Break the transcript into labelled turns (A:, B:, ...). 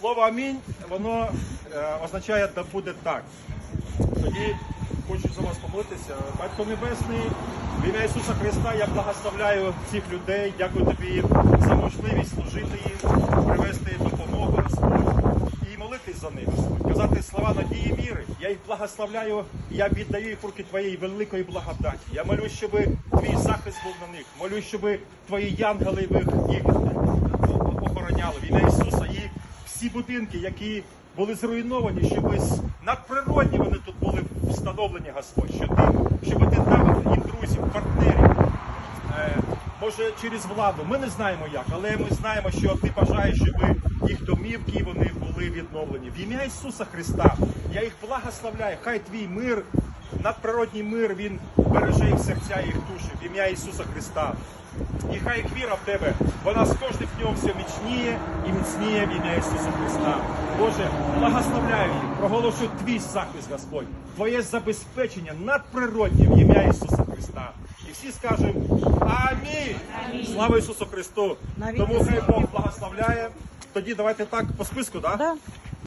A: Слово амінь, воно е, означає, да буде так. Тоді хочу за вас помолитися. Батько Небесний, в ім'я Ісуса Христа я благословляю цих людей. Дякую тобі за можливість служити їм, привести допомогу, і молитись за них. Казати слова надії віри. Я їх благословляю, я віддаю їх руки твоєї великої благодаті. Я молю, щоб твій захист був на них. Молю, щоб твої янгели їх їх охороняли в ім'я Ісуса. І всі будинки, які були зруйновані, щоб надприродні вони тут були встановлені, Господь, що ти, щоб ти дав їм друзів, партнерів. Е, може через владу. Ми не знаємо як, але ми знаємо, що ти бажаєш, щоб їх домівки вони були відновлені. В ім'я Ісуса Христа я їх благословляю. Хай твій мир, надприродній мир, він береже їх серця і їх душі. В ім'я Ісуса Христа. І хай їх віра в тебе, вона з кожним днем все міцніє і міцніє в ім'я Ісуса Христа. Боже, благословляю їх, проголошую твій захист, Господь, твоє забезпечення надприроднє в ім'я Ісуса Христа. І всі скажемо Амінь! Слава Ісусу Христу!
B: Навіть
A: Тому хай Бог благословляє. Тоді давайте так по списку, так?
B: Да.